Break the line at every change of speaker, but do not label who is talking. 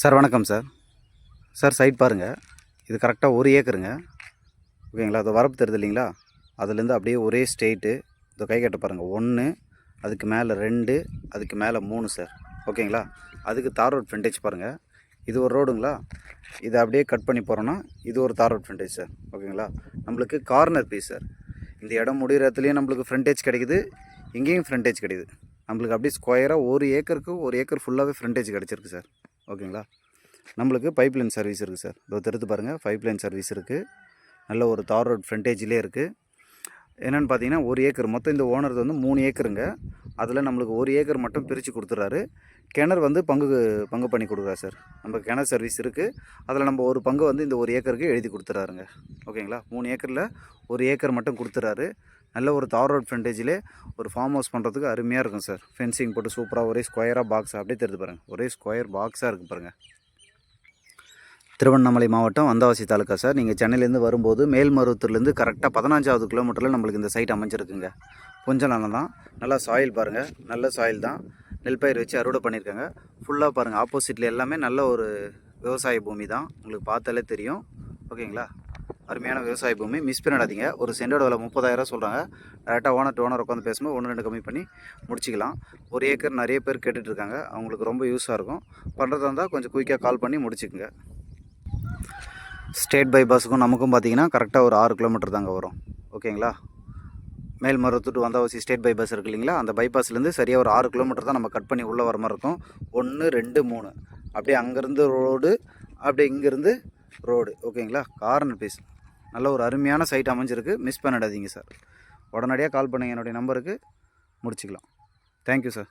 Sir வணக்கம் sir. Sir side பாருங்கள் இது கரெக்டாக ஒரு ஏக்கருங்க. ஓகேங்களா அது வரப்பு தெரியுது இல்லைங்களா? அதுலேருந்து அப்படியே ஒரே ஸ்ட்ரெயிட்டு இந்த கை கட்ட பாருங்கள் ஒன்று அதுக்கு மேலே ரெண்டு அதுக்கு மேலே மூணு சார் ஓகேங்களா அதுக்கு தார் ரோட் ஃப்ரண்டேஜ் பாருங்கள் இது ஒரு ரோடுங்களா இதை அப்படியே கட் பண்ணி போகிறோன்னா இது ஒரு தார் ரோட் ஃப்ரண்டேஜ் சார் ஓகேங்களா நம்மளுக்கு கார்னர் பீஸ் சார் இந்த இடம் முடிகிற இடத்துலையும் நம்மளுக்கு ஃப்ரண்டேஜ் கிடைக்குது. இங்கேயும் ஃப்ரண்டேஜ் கிடைக்குது. நம்மளுக்கு அப்படியே ஸ்கொயராக ஒரு ஏக்கருக்கு ஒரு ஏக்கர் ஃபுல்லாகவே ஃப்ரண்டேஜ் கிடச்சிருக்கு சார் ஓகேங்களா? நம்மளுக்கு பைப் லைன் சர்வீஸ் இருக்குது சார். இதோ தெரிந்து பாருங்கள் பைப் லைன் சர்வீஸ் இருக்குது நல்ல ஒரு தார் ரோட் ஃப்ரண்டேஜ்லேயே இருக்குது என்னென்னு பார்த்தீங்கன்னா ஒரு ஏக்கர். மொத்தம் இந்த ஓனர்து வந்து மூணு ஏக்கருங்க. அதில் நம்மளுக்கு ஒரு ஏக்கர் மட்டும் பிரித்து கொடுத்துட்றாரு கிணறு வந்து பங்கு பங்கு பண்ணி கொடுக்குறாரு சார். நம்ம கிணறு சர்வீஸ் இருக்குது அதில் நம்ம ஒரு பங்கு வந்து இந்த ஒரு ஏக்கருக்கு எழுதி கொடுத்துறாருங்க. ஓகேங்களா? மூணு ஏக்கரில் ஒரு ஏக்கர் மட்டும் கொடுத்துறாரு. நல்ல ஒரு தார் ரோட் ஃப்ரண்டேஜிலே ஒரு ஃபார்ம் ஹவுஸ் பண்ணுறதுக்கு அருமையாக இருக்கும் சார். ஃபென்சிங் போட்டு சூப்பராக ஒரே ஸ்கொயராக பாக்ஸ் அப்படியே தெரிஞ்சு பாருங்கள் ஒரே ஸ்கொயர் பாக்ஸாக இருக்குது பாருங்கள் திருவண்ணாமலை மாவட்டம் வந்தவாசி தாலுக்கா சார். நீங்கள் சென்னையிலேருந்து வரும்போது மேல்மருவத்தூர்லேருந்து கரெக்டாக பதினஞ்சாவது கிலோமீட்டரில் நம்மளுக்கு இந்த சைட் அமைஞ்சிருக்குங்க. கொஞ்சம் நல்லா தான். நல்லா சாயில் பாருங்கள் நல்ல சாயில் தான். நெல் பயிர் வச்சு அறுவடை பண்ணியிருக்காங்க. ஃபுல்லாக பாருங்கள் ஆப்போசிட்டில் எல்லாமே நல்ல ஒரு விவசாய பூமி தான். உங்களுக்கு பார்த்தாலே தெரியும். ஓகேங்களா? அருமையான விவசாய பூமி. மிஸ் பண்ணிடாதீங்க. ஒரு சென்டோட விலை முப்பதாயிரம் சொல்கிறாங்க டேரெக்டாக ஓனர் டு ஓனர் உட்காந்து பேசும்போது ஒன்று ரெண்டு கம்மி பண்ணி முடிச்சிக்கலாம். ஒரு ஏக்கர் நிறைய பேர் கேட்டுட்ருக்காங்க. அவங்களுக்கு ரொம்ப யூஸாக இருக்கும். பண்ணுறதா இருந்தால் கொஞ்சம் குயிக்காக கால் பண்ணி முடிச்சுக்குங்க. ஸ்டேட் பைபாஸுக்கும் நமக்கும் பார்த்தீங்கன்னா கரெக்டாக ஒரு ஆறு கிலோமீட்டர் தாங்க வரும். ஓகேங்களா? Melmaruvathur to Vandavasi state bypass இருக்கு இல்லைங்களா? அந்த பைபாஸ்லேருந்து சரியாக ஒரு ஆறு கிலோமீட்டர் தான் நம்ம கட் பண்ணி உள்ளே வர மாதிரி இருக்கும். ஒன்று ரெண்டு மூணு. அப்படியே அங்கேருந்து ரோடு அப்படியே இங்கேருந்து ரோடு ஓகேங்களா? கார்னர் பீஸ் நல்ல ஒரு அருமையான சைட் அமைஞ்சிருக்கு. மிஸ் பண்ணிடாதீங்க சார் உடனடியாக கால் பண்ணுங்கள் என்னுடைய நம்பருக்கு முடிச்சுக்கலாம். Thank you sir